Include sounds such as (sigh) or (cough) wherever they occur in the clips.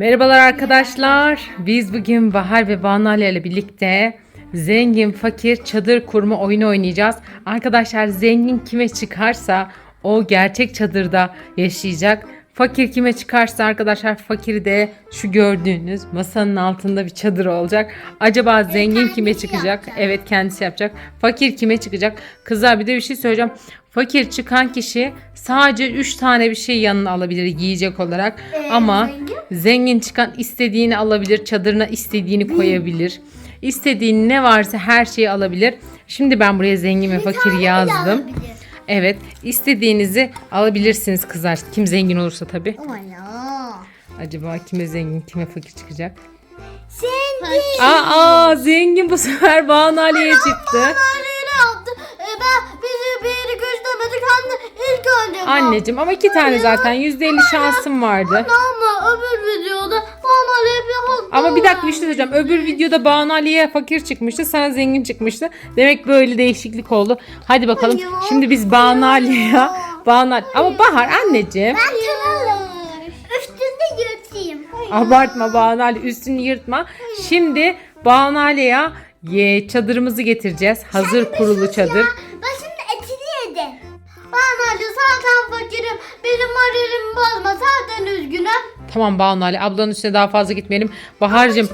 Merhabalar arkadaşlar. Biz bugün Bahar ve Banu Ali ile birlikte zengin fakir çadır kurma oyunu oynayacağız. Arkadaşlar zengin kime çıkarsa o gerçek çadırda yaşayacak. Fakir kime çıkarsa arkadaşlar fakir de şu gördüğünüz masanın altında bir çadır olacak. Acaba zengin kime kendisi çıkacak? Evet kendisi yapacak. Fakir kime çıkacak? Kızlar bir de bir şey söyleyeceğim. Fakir çıkan kişi sadece 3 tane bir şey yanına alabilir yiyecek olarak. Ee, Ama zengin? zengin çıkan istediğini alabilir. Çadırına istediğini koyabilir. İstediğin ne varsa her şeyi alabilir. Şimdi ben buraya zengin ve fakir yazdım. alabilir. Evet, istediğinizi alabilirsiniz kızlar. Kim zengin olursa tabii. Ya. Acaba kime zengin, kime fakir çıkacak? Zengin. Aa, zengin bu sefer Banu Ali'ye çıktı. Yaptı? Ee, ben bizi bir göstermedik. De ilk önce. Anneciğim ama iki tane zaten %50 şansım vardı. Ama Ama bir dakika bir şey söyleyeceğim. Öbür videoda Banu Ali'ye fakir çıkmıştı. Sana zengin çıkmıştı. Demek böyle değişiklik oldu. Hadi bakalım. Hayır. Şimdi biz Banu Ali'ye Banu Ali- Ama Bahar anneciğim. Ben çalalım. Üstünde yırtayım. Abartma Banu Ali üstünü yırtma. Şimdi Banu Ali'ye ye, çadırımızı getireceğiz. Hazır kurulu çadır. Ben şimdi etini yedim. Ben Ali zaten fakirim. Benim moralimi bozma. Zaten üzgünüm. Tamam Banu Ali ablanın üstüne daha fazla gitmeyelim. Bahar'cığım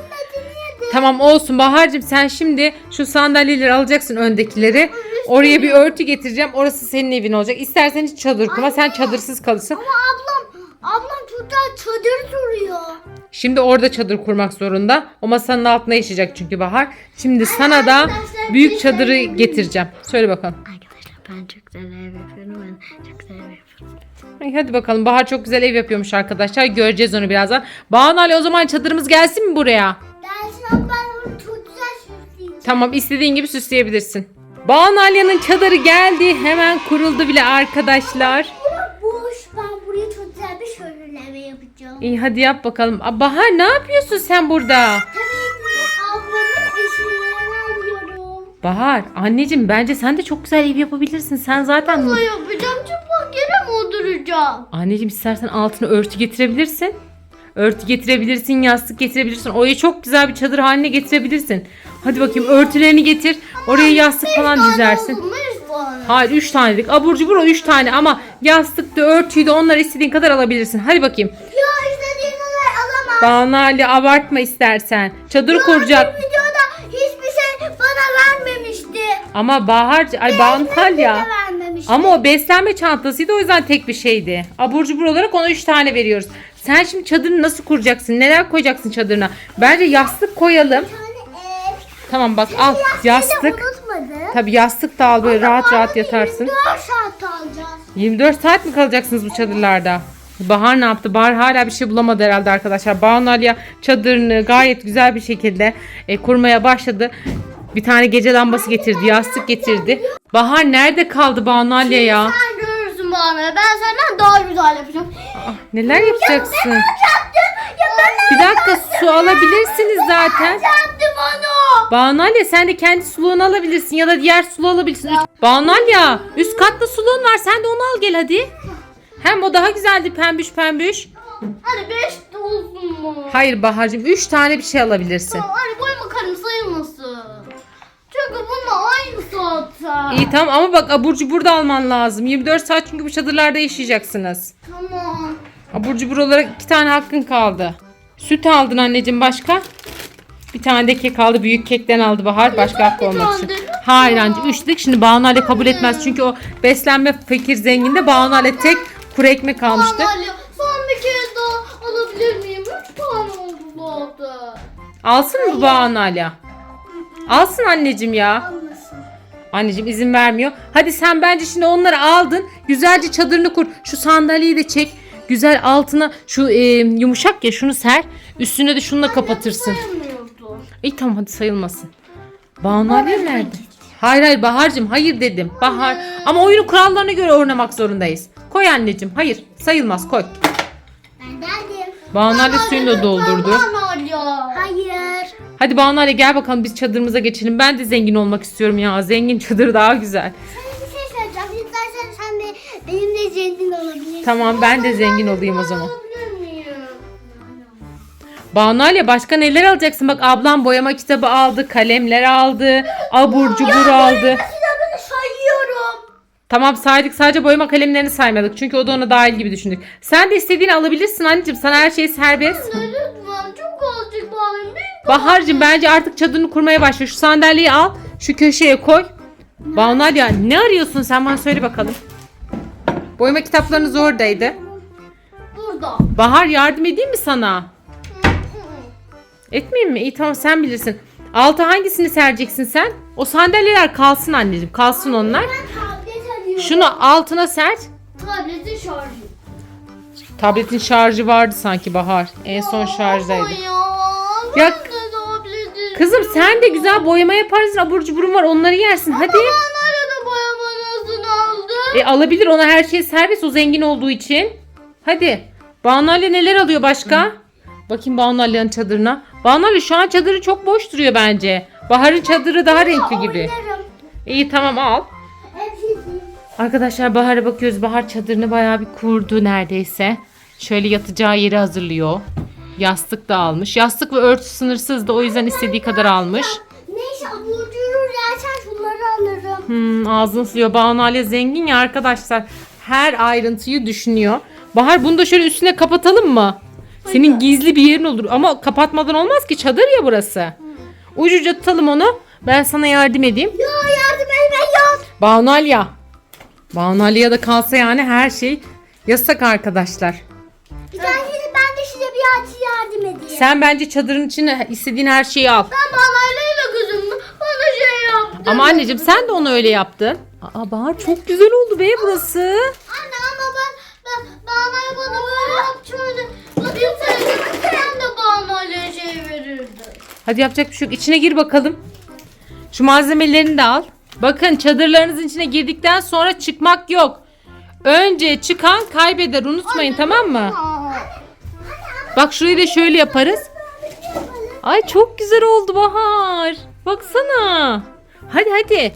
tamam olsun Bahar'cığım sen şimdi şu sandalyeleri alacaksın öndekileri. Oraya bir örtü getireceğim. Orası senin evin olacak. İstersen hiç çadır kurma. Sen çadırsız kalırsın. Ama ablam, ablam şurada çadır duruyor. Şimdi orada çadır kurmak zorunda. O masanın altında yaşayacak çünkü Bahar. Şimdi sana da büyük bir çadırı şey getireceğim. Söyle bakalım. Ben çok güzel ev yapıyorum. Ben çok güzel ev yapıyorum. Ay, hadi bakalım. Bahar çok güzel ev yapıyormuş arkadaşlar. Göreceğiz onu birazdan. Banu Ali o zaman çadırımız gelsin mi buraya? Gelsin ben onu çok güzel süsleyeceğim. Tamam istediğin gibi süsleyebilirsin. Banu Ali'nin çadırı geldi. Hemen kuruldu bile arkadaşlar. Bura boş. Ben buraya çok güzel bir şöyle yapacağım. İyi hadi yap bakalım. Aa, Bahar ne yapıyorsun sen burada? Bahar anneciğim bence sen de çok güzel ev yapabilirsin. Sen zaten... Ne yapacağım? Çıplak yere mi oturacağım? Anneciğim istersen altına örtü getirebilirsin. Örtü getirebilirsin, yastık getirebilirsin. Orayı çok güzel bir çadır haline getirebilirsin. Hadi bakayım örtülerini getir. Oraya yastık falan dizersin. Oldu üç tane? Hayır 3 tane dedik. Abur cubur o 3 tane ama yastık da örtüyü de onları istediğin kadar alabilirsin. Hadi bakayım. Ya istediğin kadar alamam. Bana Ali abartma istersen. Çadır kuracak. Bir bana vermemişti. Ama Bahar, ay Banu Ali ya. Bana vermemişti. Ama o beslenme çantasıydı o yüzden tek bir şeydi. Abur cubur olarak ona 3 tane veriyoruz. Sen şimdi çadırını nasıl kuracaksın? Neler koyacaksın çadırına? Bence yastık koyalım. Tamam bak al yastık. Unutmadım. Tabi yastık da al böyle rahat rahat yatarsın. 4 saat alacağız. 24 saat mi kalacaksınız bu çadırlarda? Bahar ne yaptı? Bahar hala bir şey bulamadı herhalde arkadaşlar. Banu Aliye çadırını gayet güzel bir şekilde e, kurmaya başladı. Bir tane gece lambası getirdi, yastık getirdi. Bahar nerede kaldı Banu Aliye ya? Sen görürsün bana. Ben senden daha güzel yapacağım. Ah, neler yapacaksın? Ya ben Bir dakika su alabilirsiniz zaten. onu. Banu Aliye sen de kendi suluğunu alabilirsin ya da diğer suluğu alabilirsin. Banu Aliye üst katta suluğun var sen de onu al gel hadi. Hem o daha güzeldi pembüş pembüş. Hadi 5 olsun mu? Hayır Bahar'cığım 3 tane bir şey alabilirsin. Tamam hadi boy makarım sayılmasın. İyi tamam ama bak abur cubur da alman lazım. 24 saat çünkü bu çadırlarda yaşayacaksınız. Tamam. Abur cubur olarak 2 tane hakkın kaldı. Süt aldın anneciğim başka? Bir tane de kek aldı. Büyük kekten aldı Bahar. Başka hakkı olmak için. Hayır 3 dedik. Şimdi Banu Ali kabul etmez. Çünkü o beslenme fakir zenginde Banu Ali tek kuru ekmek almıştı. Son bir kez daha alabilir miyim? 3 tane oldu zaten. Alsın mı Banu Ali? Alsın anneciğim ya. Anneciğim izin vermiyor. Hadi sen bence şimdi onları aldın. Güzelce çadırını kur. Şu sandalyeyi de çek. Güzel altına şu e, yumuşak ya şunu ser. Üstüne de şununla kapatırsın. Sayılmıyordu. İyi tamam hadi sayılmasın. Banu Ali nerede? Hayır hayır Bahar'cığım hayır dedim. Bahar. Ama oyunun kurallarına göre oynamak zorundayız. Koy anneciğim. Hayır sayılmaz koy. Ben geldim. Banu Ali suyunu da doldurdu. Hayır. Hadi Banu Ali gel bakalım biz çadırımıza geçelim. Ben de zengin olmak istiyorum ya. Zengin çadır daha güzel. Sana bir şey söyleyeceğim. İstersen sen de benimle zengin olabilirsin. Tamam ben de zengin olayım o zaman. Banu Ali başka neler alacaksın? Bak ablam boyama kitabı aldı, kalemler aldı, abur cubur aldı. Tamam saydık sadece boyama kalemlerini saymadık. Çünkü o da ona dahil gibi düşündük. Sen de istediğini alabilirsin anneciğim. Sana her şey serbest. Lütfen çok azıcık bağlayın. Bahar'cığım bence artık çadırını kurmaya başla. Şu sandalyeyi al. Şu köşeye koy. Banu Ali ya, ne arıyorsun sen bana söyle bakalım. Boyama kitaplarınız oradaydı. Burada. Bahar yardım edeyim mi sana? (laughs) Etmeyeyim mi? İyi tamam sen bilirsin. Alta hangisini sereceksin sen? O sandalyeler kalsın anneciğim. Kalsın onlar. Ben tablet arıyorum. Şunu altına ser. Tabletin şarjı. Tabletin şarjı vardı sanki Bahar. En son şarjdaydı. Ya. Kızım sen de güzel boyama yaparsın. Abur cuburum var onları yersin. Hadi. Ben nerede boyamanızını aldım? E alabilir ona her şey serbest o zengin olduğu için. Hadi. Banu Ali neler alıyor başka? Bakayım Banu Ali'nin çadırına. Banu Ali şu an çadırı çok boş duruyor bence. Bahar'ın çadırı daha renkli gibi. Oynarım. İyi tamam al. Arkadaşlar Bahar'a bakıyoruz. Bahar çadırını bayağı bir kurdu neredeyse. Şöyle yatacağı yeri hazırlıyor. Yastık da almış. Yastık ve örtü sınırsız da o yüzden istediği kadar almış. Neyse abur cubur yersen şunları alırım. Hmm, ağzını siliyor. Banu Ali zengin ya arkadaşlar. Her ayrıntıyı düşünüyor. Bahar bunu da şöyle üstüne kapatalım mı? Senin gizli bir yerin olur. Ama kapatmadan olmaz ki çadır ya burası. Ucuca tutalım onu. Ben sana yardım edeyim. Ya yardım etme yok. Banu Alya. Banu Alya'ya da kalsa yani her şey yasak arkadaşlar. Açı yardım edeyim. Sen bence çadırın içine istediğin her şeyi al. Ben banayla kızım bana şey yaptı. Ama anneciğim sen de onu öyle yaptın. Aa Bahar çok güzel oldu be burası. Anne ama ben, ben banayla bana böyle yaptırdı. Bakayım sen, de banayla şey verirdin. Hadi yapacak bir şey yok. İçine gir bakalım. Şu malzemelerini de al. Bakın çadırlarınızın içine girdikten sonra çıkmak yok. Önce çıkan kaybeder unutmayın tamam mı? Bak şurayı da şöyle yaparız. Ay çok güzel oldu Bahar. Baksana. Hadi hadi.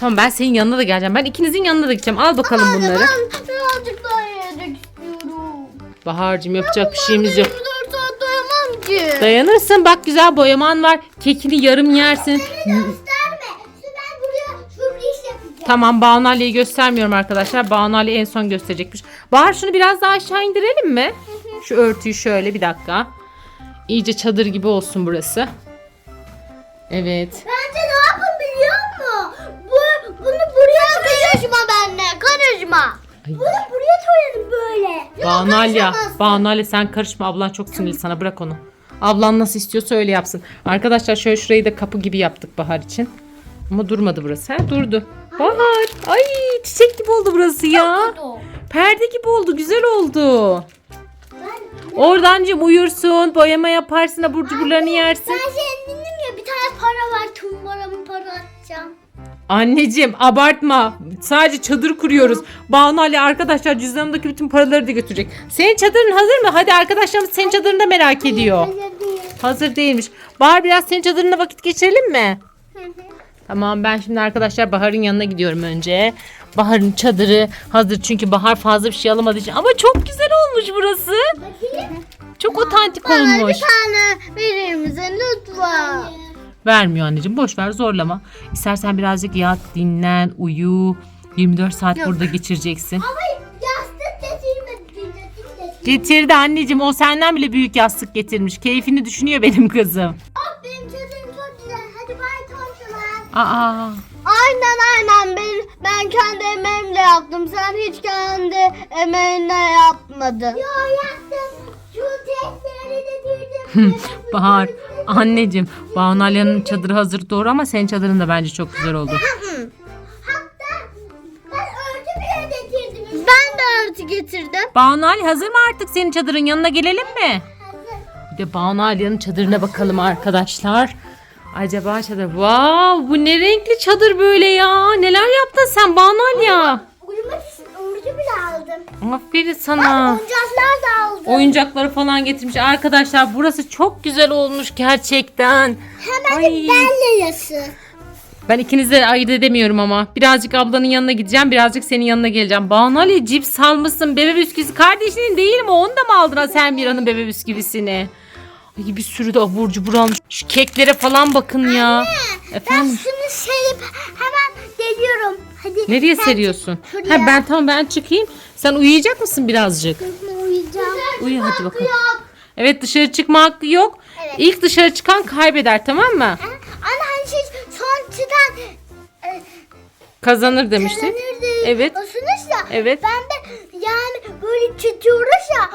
Tamam ben senin yanına da geleceğim. Ben ikinizin yanına da gideceğim. Al bakalım Anne bunları. ben birazcık daha yemek istiyorum. Bahar'cığım yapacak bir şeyimiz yok. 24 saat doyamam ki. Dayanırsın bak güzel boyaman var. Kekini yarım yersin. Tamam Banu Ali'yi göstermiyorum arkadaşlar. Banu Ali en son gösterecekmiş. Bahar şunu biraz daha aşağı indirelim mi? Şu örtüyü şöyle bir dakika. İyice çadır gibi olsun burası. Evet. Bence ne yapın biliyor musun? Bu, bunu buraya Karışma benimle karışma. Ay. Bunu buraya koyalım böyle. Banu Ali sen karışma. Ablan çok sinirli sana bırak onu. Ablan nasıl istiyorsa öyle yapsın. Arkadaşlar şöyle şurayı da kapı gibi yaptık Bahar için. Ama durmadı burası. Ha, durdu. Bahar. Ay çiçek gibi oldu burası ya. Perde gibi oldu. Güzel oldu. Oradan uyursun, boyama yaparsın, abur cuburlarını yersin. ben senin dedim ya bir tane para var. Tumbaramı para atacağım. Anneciğim abartma. Sadece çadır kuruyoruz. Banu Ali arkadaşlar cüzdanındaki bütün paraları da götürecek. Senin çadırın hazır mı? Hadi arkadaşlarımız senin çadırını da merak ediyor. Hazır değilmiş. Bahar biraz senin çadırında vakit geçirelim mi? Tamam ben şimdi arkadaşlar Bahar'ın yanına gidiyorum önce. Bahar'ın çadırı hazır çünkü Bahar fazla bir şey alamadığı için. Ama çok güzel olmuş burası. Bakayım. Çok otantik Bana olmuş. bir tane verir misin lütfen? Vermiyor anneciğim boş ver zorlama. İstersen birazcık yat, dinlen, uyu. 24 saat burada geçireceksin. Ama yastık getirmedi. Getirdi anneciğim o senden bile büyük yastık getirmiş. Keyfini düşünüyor benim kızım. Bak benim çocuğum Aa, Aynen aynen ben, ben kendi emeğimle yaptım. Sen hiç kendi emeğinle yapmadın. Yo yaptım. Şu testleri de girdim. Bahar anneciğim Banu Alya'nın çadırı hazır doğru ama senin çadırın da bence çok güzel oldu. Hatta ben örtü bile getirdim. Ben de örtü getirdim. Banu Ali hazır mı artık senin çadırın yanına gelelim mi? Bir de Banu Alya'nın çadırına bakalım arkadaşlar. Acaba çadır. Wow bu ne renkli çadır böyle ya. Neler yaptın sen Banu Alya? Uyumak için bile aldım. Aferin sana. Oyuncaklar da aldım. Oyuncakları falan getirmiş. Arkadaşlar burası çok güzel olmuş gerçekten. Hemen Ay. benle yası. Ben ikinizi de ayırt edemiyorum ama. Birazcık ablanın yanına gideceğim. Birazcık senin yanına geleceğim. Banu Ali cips almışsın. Bebe bisküvisi. Kardeşinin değil mi? Onu da mı aldın sen bir anın bebe bisküvisini? Peki bir sürü de abur cubur almış. Şu keklere falan bakın ya. Ben Efendim? şunu serip hemen geliyorum. Hadi. Nereye seriyorsun? şuraya. Ha ben tamam ben çıkayım. Sen uyuyacak mısın birazcık? uyuyacağım. Uyu hadi bakalım. Evet dışarı çıkma hakkı yok. Evet. İlk dışarı çıkan kaybeder tamam mı? Ha? Anne hani siz son çıkan e, Kazanır demiştik. Evet. Ya. Evet. Ben de yani böyle çıtıyoruz ya.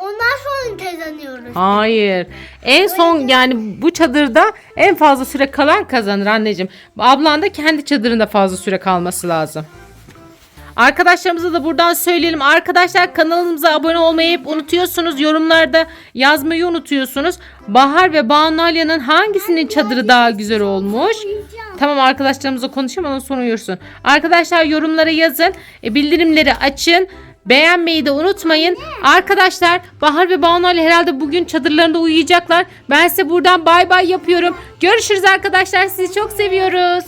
Ondan sonra kazanıyoruz. Hayır. En son yani bu çadırda en fazla süre kalan kazanır anneciğim. Ablan da kendi çadırında fazla süre kalması lazım. Arkadaşlarımıza da buradan söyleyelim. Arkadaşlar kanalımıza abone olmayı hep unutuyorsunuz. Yorumlarda yazmayı unutuyorsunuz. Bahar ve Banu Alya'nın hangisinin çadırı daha güzel olmuş? Tamam arkadaşlarımıza konuşayım ondan sonra uyursun. Arkadaşlar yorumlara yazın. E, bildirimleri açın. Beğenmeyi de unutmayın. Arkadaşlar Bahar ve Banu Ali herhalde bugün çadırlarında uyuyacaklar. Ben size buradan bay bay yapıyorum. Görüşürüz arkadaşlar. Sizi çok seviyoruz.